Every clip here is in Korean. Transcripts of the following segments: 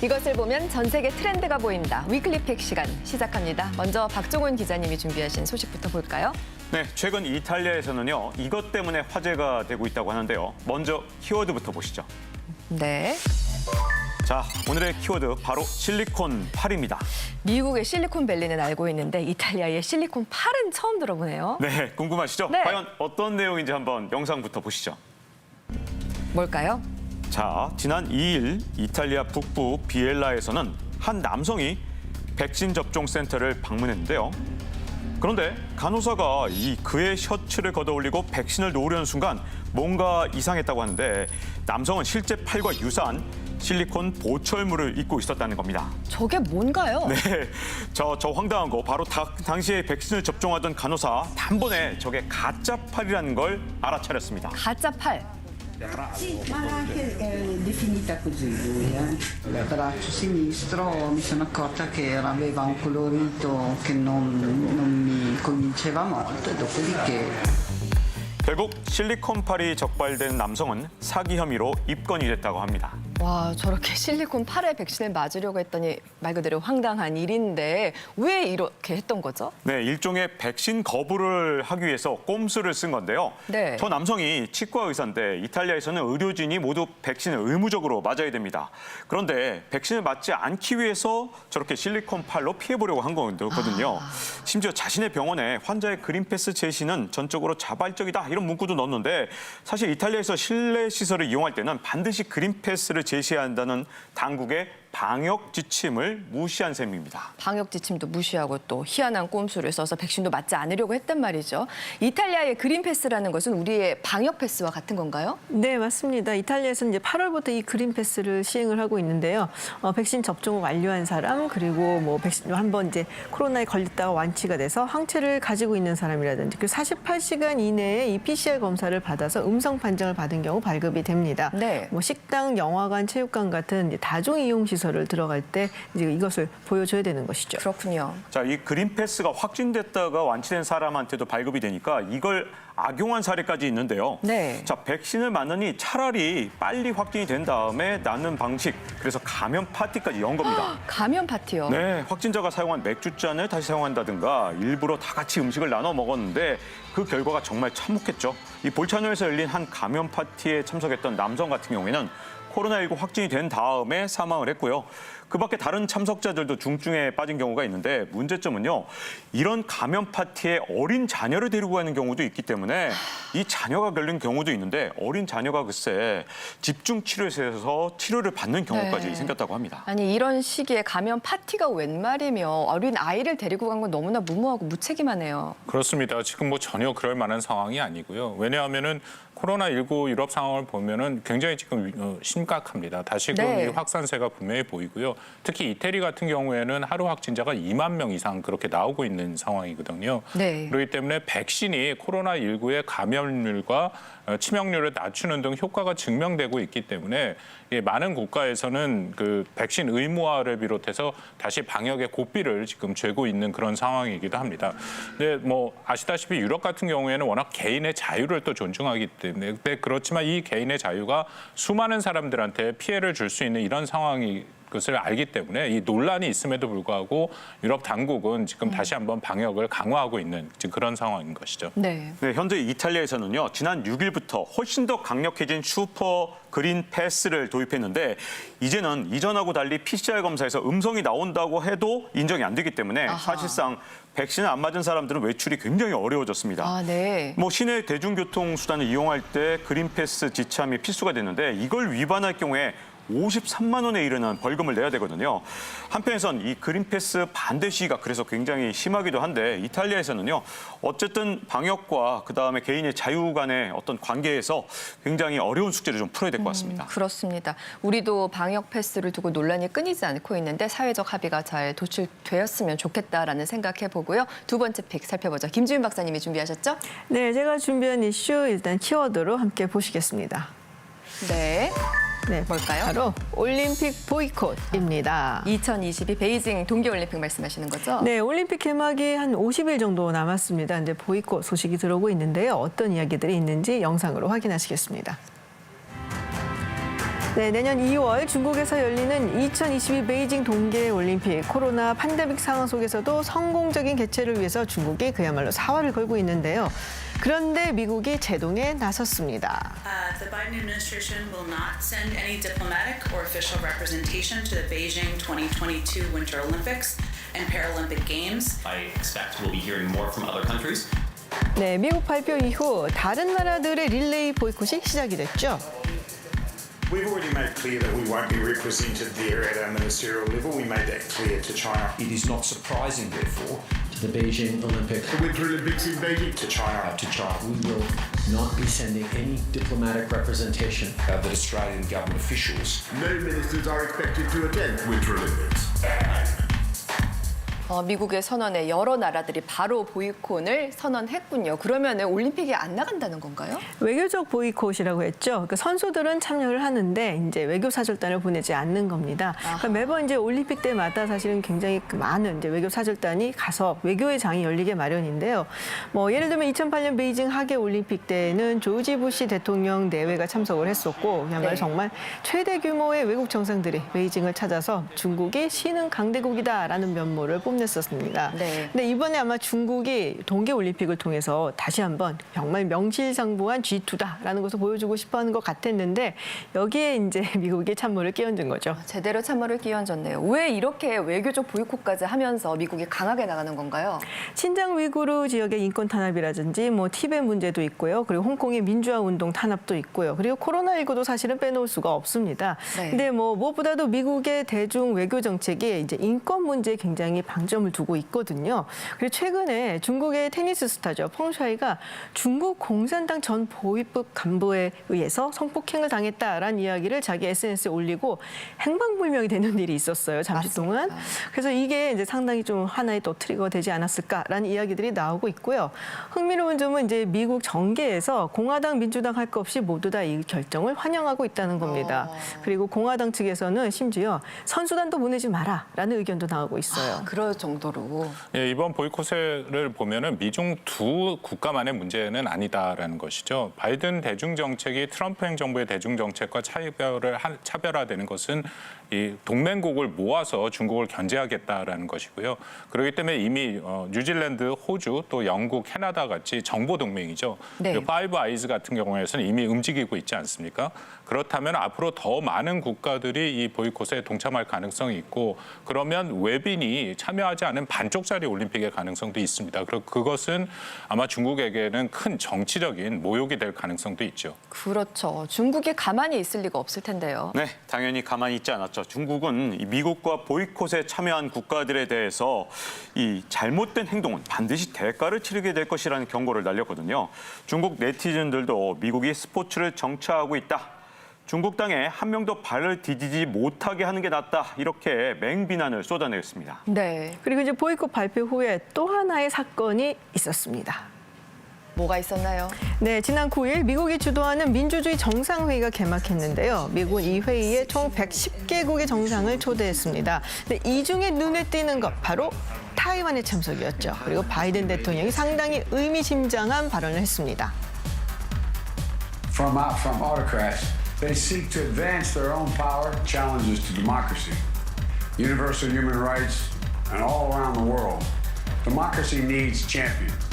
이것을 보면 전 세계 트렌드가 보인다. 위클리 팩 시간 시작합니다. 먼저 박종훈 기자님이 준비하신 소식부터 볼까요? 네, 최근 이탈리아에서는요 이것 때문에 화제가 되고 있다고 하는데요. 먼저 키워드부터 보시죠. 네. 자, 오늘의 키워드 바로 실리콘 팔입니다. 미국의 실리콘밸리는 알고 있는데 이탈리아의 실리콘 팔은 처음 들어보네요. 네, 궁금하시죠? 네. 과연 어떤 내용인지 한번 영상부터 보시죠. 뭘까요? 자, 지난 2일 이탈리아 북부 비엘라에서는 한 남성이 백신 접종 센터를 방문했는데요. 그런데 간호사가 이 그의 셔츠를 걷어올리고 백신을 놓으려는 순간 뭔가 이상했다고 하는데 남성은 실제 팔과 유사한 실리콘 보철물을 입고 있었다는 겁니다. 저게 뭔가요? 네, 저, 저 황당한 거 바로 다- 당시에 백신을 접종하던 간호사 단번에 저게 가짜 팔이라는 걸 알아차렸습니다. 가짜 팔. Sì, ma anche eh, definita così lui. Eh. Braccio sinistro mi sono accorta che era- aveva un colorito che non, non mi convinceva molto, dopodiché 결국 실리콘 팔이 적발된 남성은 사기 혐의로 입건이 됐다고 합니다. 와 저렇게 실리콘 팔에 백신을 맞으려고 했더니 말 그대로 황당한 일인데 왜 이렇게 했던 거죠? 네, 일종의 백신 거부를 하기 위해서 꼼수를 쓴 건데요. 네. 저 남성이 치과 의사인데 이탈리아에서는 의료진이 모두 백신을 의무적으로 맞아야 됩니다. 그런데 백신을 맞지 않기 위해서 저렇게 실리콘 팔로 피해보려고 한 거거든요. 심지어 자신의 병원에 환자의 그린패스 제시는 전적으로 자발적이다 이런 문구도 넣었는데 사실 이탈리아에서 실내 시설을 이용할 때는 반드시 그린패스를 제시해야 한다는 당국의 방역 지침을 무시한 셈입니다. 방역 지침도 무시하고 또 희한한 꼼수를 써서 백신도 맞지 않으려고 했단 말이죠. 이탈리아의 그린 패스라는 것은 우리의 방역 패스와 같은 건가요? 네, 맞습니다. 이탈리아에서는 이제 8월부터 이 그린 패스를 시행을 하고 있는데요. 어, 백신 접종을 완료한 사람 그리고 뭐 백신 한번 이제 코로나에 걸렸다가 완치가 돼서 항체를 가지고 있는 사람이라든지 그리고 48시간 이내에 이 PCR 검사를 받아서 음성 판정을 받은 경우 발급이 됩니다. 네. 뭐 식당, 영화관, 체육관 같은 이제 다중 이용 시설 을 들어갈 때 이제 이것을 보여줘야 되는 것이죠. 그렇군요. 자, 이 그린 패스가 확진됐다가 완치된 사람한테도 발급이 되니까 이걸 악용한 사례까지 있는데요. 네. 자, 백신을 맞느니 차라리 빨리 확진이 된 다음에 낫는 방식, 그래서 감염 파티까지 연 겁니다. 감염 파티요. 네, 확진자가 사용한 맥주잔을 다시 사용한다든가 일부러 다 같이 음식을 나눠 먹었는데 그 결과가 정말 참혹했죠. 이 볼차노에서 열린 한 감염 파티에 참석했던 남성 같은 경우에는 코로나19 확진이 된 다음에 사망을 했고요. 그 밖에 다른 참석자들도 중증에 빠진 경우가 있는데 문제점은요. 이런 감염 파티에 어린 자녀를 데리고 가는 경우도 있기 때문에 이 자녀가 걸린 경우도 있는데 어린 자녀가 글쎄 집중 치료실에서 치료를 받는 경우까지 네. 생겼다고 합니다. 아니 이런 시기에 감염 파티가 웬 말이며 어린 아이를 데리고 간 건 너무나 무모하고 무책임하네요. 그렇습니다. 지금 뭐 전혀 그럴 만한 상황이 아니고요. 왜냐하면은 코로나19 유럽 상황을 보면은 굉장히 지금 어, 심각합니다. 다시금 네. 이 확산세가 분명히 보이고요. 특히 이태리 같은 경우에는 하루 확진자가 2만 명 이상 그렇게 나오고 있는 상황이거든요. 네. 그렇기 때문에 백신이 코로나19의 감염률과 어, 치명률을 낮추는 등 효과가 증명되고 있기 때문에 예, 많은 국가에서는 그 백신 의무화를 비롯해서 다시 방역의 고삐를 지금 죄고 있는 그런 상황이기도 합니다. 근데 뭐 아시다시피 유럽 같은 경우에는 워낙 개인의 자유를 또 존중하기 때문에 그렇지만 이 개인의 자유가 수많은 사람들한테 피해를 줄 수 있는 이런 상황이 것을 알기 때문에 이 논란이 있음에도 불구하고 유럽 당국은 지금 다시 한번 방역을 강화하고 있는 지금 그런 상황인 것이죠. 네. 네, 현재 이탈리아에서는요, 지난 6일부터 훨씬 더 강력해진 슈퍼 그린 패스를 도입했는데, 이제는 이전하고 달리 PCR 검사에서 음성이 나온다고 해도 인정이 안 되기 때문에 아하. 사실상 백신을 안 맞은 사람들은 외출이 굉장히 어려워졌습니다. 아 네. 뭐 시내 대중교통 수단을 이용할 때 그린 패스 지참이 필수가 됐는데 이걸 위반할 경우에 53만 원에 이르는 벌금을 내야 되거든요. 한편에선 이 그린패스 반대 시위가 그래서 굉장히 심하기도 한데 이탈리아에서는요. 어쨌든 방역과 그다음에 개인의 자유 간의 어떤 관계에서 굉장히 어려운 숙제를 좀 풀어야 될 것 같습니다. 그렇습니다. 우리도 방역 패스를 두고 논란이 끊이지 않고 있는데 사회적 합의가 잘 도출되었으면 좋겠다라는 생각해 보고요. 두 번째 픽 살펴보죠. 김주인 박사님이 준비하셨죠? 네, 제가 준비한 이슈 일단 키워드로 함께 보시겠습니다. 네. 네, 뭘까요? 바로 올림픽 보이콧입니다. 2022 베이징 동계올림픽 말씀하시는 거죠? 네, 올림픽 개막이 한 50일 정도 남았습니다. 근데 보이콧 소식이 들어오고 있는데요. 어떤 이야기들이 있는지 영상으로 확인하시겠습니다. 네, 내년 2월 중국에서 열리는 2022 베이징 동계 올림픽 코로나 팬데믹 상황 속에서도 성공적인 개최를 위해서 중국이 그야말로 사활을 걸고 있는데요. 그런데 미국이 제동에 나섰습니다. Uh, the Biden administration will not send any diplomatic or official representation to the Beijing 2022 Winter Olympics and Paralympic Games. I expect we'll be hearing more from other countries. 네, 미국 발표 이후 다른 나라들의 릴레이 보이콧이 시작이 됐죠. We've already made clear that we won't be represented there at our ministerial level. We made that clear to China. It is not surprising, therefore, to the Beijing Olympic The Winter Olympics in Beijing to China. uh, to China. We will not be sending any diplomatic representation of the Australian government officials No ministers are expected to attend Winter Olympics. 어, 미국의 선언에 여러 나라들이 바로 보이콘을 선언했군요. 그러면 올림픽에 안 나간다는 건가요? 외교적 보이콧이라고 했죠. 그 선수들은 참여를 하는데 이제 외교 사절단을 보내지 않는 겁니다. 그러니까 매번 이제 올림픽 때마다 사실은 굉장히 그 많은 이제 외교 사절단이 가서 외교의 장이 열리게 마련인데요. 뭐 예를 들면 2008년 베이징 하계 올림픽 때는 조지 부시 대통령 내외가 참석을 했었고 그야말로 네. 정말 최대 규모의 외국 정상들이 베이징을 찾아서 중국이 신흥 강대국이다라는 면모를 뽐 냈었습니다. 네. 근데 이번에 아마 중국이 동계 올림픽을 통해서 다시 한번 정말 명실상부한 G2다라는 것을 보여주고 싶어하는 것 같았는데 여기에 이제 미국이 찬물을 끼얹은 거죠. 제대로 참모를 끼얹었네요. 왜 이렇게 외교적 보이콧까지 하면서 미국이 강하게 나가는 건가요? 신장 위구르 지역의 인권 탄압이라든지 뭐 티벳 문제도 있고요. 그리고 홍콩의 민주화 운동 탄압도 있고요. 그리고 코로나19도 사실은 빼놓을 수가 없습니다. 네. 근데 뭐 무엇보다도 미국의 대중 외교 정책이 이제 인권 문제에 굉장히 방 점을 두고 있거든요. 그리고 최근에 중국의 테니스 스타죠. 펑샤이가 중국 공산당 전 보위부 간부에 의해서 성폭행을 당했다라는 이야기를 자기 SNS에 올리고 행방불명이 되는 일이 있었어요. 잠시 맞습니다. 동안. 그래서 이게 이제 상당히 좀 하나의 또 트리거가 되지 않았을까라는 이야기들이 나오고 있고요. 흥미로운 점은 이제 미국 정계에서 공화당, 민주당 할 것 없이 모두 다 이 결정을 환영하고 있다는 겁니다. 어. 그리고 공화당 측에서는 심지어 선수단도 보내지 마라라는 의견도 나오고 있어요. 아, 그럴 정도로. 예, 이번 보이콧을 보면은 미중 두 국가만의 문제는 아니다라는 것이죠. 바이든 대중 정책이 트럼프 행정부의 대중 정책과 차별을 한- 차별화되는 것은 이 동맹국을 모아서 중국을 견제하겠다라는 것이고요. 그렇기 때문에 이미 어, 뉴질랜드, 호주, 또 영국, 캐나다 같이 정보 동맹이죠. 네. 그 파이브 아이즈 같은 경우에는 이미 움직이고 있지 않습니까? 그렇다면 앞으로 더 많은 국가들이 이 보이콧에 동참할 가능성이 있고 그러면 외빈이 참 여하지 않은 반쪽짜리 올림픽의 가능성도 있습니다. 그리고 그것은 아마 중국에게는 큰 정치적인 모욕이 될 가능성도 있죠. 그렇죠. 중국이 가만히 있을 리가 없을 텐데요. 네, 당연히 가만히 있지 않았죠. 중국은 이 미국과 보이콧에 참여한 국가들에 대해서 이 잘못된 행동은 반드시 대가를 치르게 될 것이라는 경고를 날렸거든요. 중국 네티즌들도 미국이 스포츠를 정치하고 있다. 중국 땅에 한 명도 발을 디디지 못하게 하는 게 낫다. 이렇게 맹비난을 쏟아냈습니다. 네. 그리고 이제 보이콧 발표 후에 또 하나의 사건이 있었습니다. 뭐가 있었나요? 네, 지난 9일 미국이 주도하는 민주주의 정상회의가 개막했는데요. 미국은 이 회의에 총 110개국의 정상을 초대했습니다. 근데 이 중에 눈에 띄는 것 바로 타이완의 참석이었죠. 그리고 바이든 대통령이 상당히 의미심장한 발언을 했습니다. from, from autocrats. They seek to advance their own power, challenges to democracy, universal human rights, and all around the world. Democracy needs champions.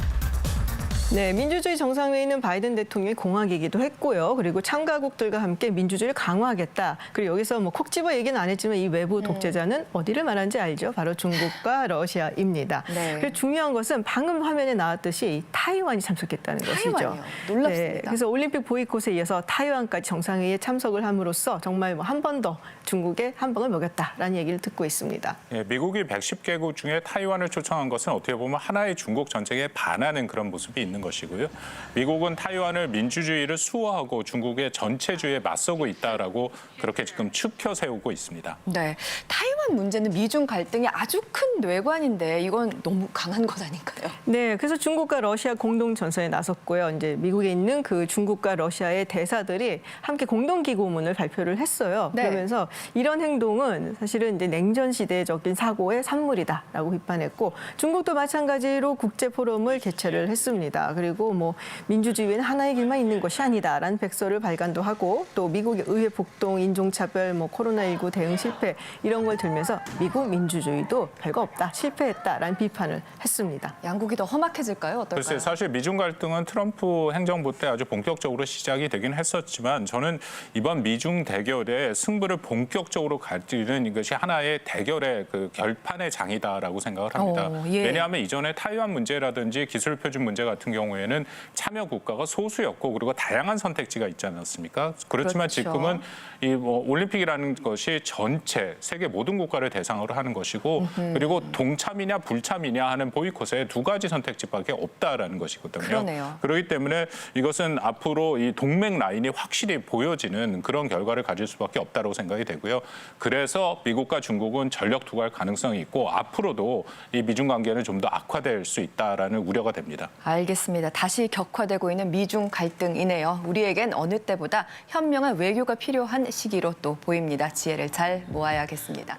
네, 민주주의 정상회의는 바이든 대통령의 공약이기도 했고요. 그리고 참가국들과 함께 민주주의를 강화하겠다. 그리고 여기서 뭐 콕 집어 얘기는 안 했지만 이 외부 독재자는 어디를 말하는지 알죠? 바로 중국과 러시아입니다. 네. 그리고 중요한 것은 방금 화면에 나왔듯이 이 타이완이 참석했다는 것이죠. 타이완이요? 놀랍습니다. 네, 그래서 올림픽 보이콧에 이어서 타이완까지 정상회의에 참석을 함으로써 정말 뭐 한 번 더 중국에 한 방을 먹였다라는 얘기를 듣고 있습니다. 예, 미국이 110개국 중에 타이완을 초청한 것은 어떻게 보면 하나의 중국 정책에 반하는 그런 모습이 있는 것이고요. 미국은 타이완을 민주주의를 수호하고 중국의 전체주의에 맞서고 있다라고 그렇게 지금 추켜 세우고 있습니다. 네. 타이완 문제는 미중 갈등이 아주 큰 뇌관인데 이건 너무 강한 것 아닌가요? 네, 그래서 중국과 러시아 공동 전선에 나섰고요. 이제 미국에 있는 그 중국과 러시아의 대사들이 함께 공동 기고문을 발표를 했어요. 네. 그러면서 이런 행동은 사실은 이제 냉전 시대적인 사고의 산물이다라고 비판했고 중국도 마찬가지로 국제 포럼을 개최를 했습니다. 그리고 뭐 민주주의에는 하나의 길만 있는 것이 아니다라는 백서를 발간도 하고 또 미국의 의회 복동, 인종차별, 뭐 코로나19 대응 실패 이런 걸 들면서 미국 민주주의도 별거 없다, 실패했다라는 비판을 했습니다. 양국이 더 험악해질까요? 어떨까요? 글쎄 사실 미중 갈등은 트럼프 행정부 때 아주 본격적으로 시작이 되긴 했었지만 저는 이번 미중 대결의 승부를 본격적으로 가지는 이것이 하나의 대결의 그 결판의 장이다라고 생각을 합니다. 어, 예. 왜냐하면 이전에 타이완 문제라든지 기술 표준 문제 같은 경우에는 참여 국가가 소수였고 그리고 다양한 선택지가 있지 않았습니까? 그렇지만 그렇죠. 지금은 이 뭐 올림픽이라는 것이 전체 세계 모든 국가를 대상으로 하는 것이고 그리고 동참이냐 불참이냐 하는 보이콧의 두 가지 선택지밖에 없다라는 것이거든요. 그러네요. 그렇기 때문에 이것은 앞으로 이 동맹 라인이 확실히 보여지는 그런 결과를 가질 수밖에 없다고 생각이 되고요. 그래서 미국과 중국은 전력 투구할 가능성이 있고 앞으로도 이 미중 관계는 좀 더 악화될 수 있다라는 우려가 됩니다. 알겠 습니다. 다시 격화되고 있는 미중 갈등이네요. 우리에겐 어느 때보다 현명한 외교가 필요한 시기로 또 보입니다. 지혜를 잘 모아야겠습니다.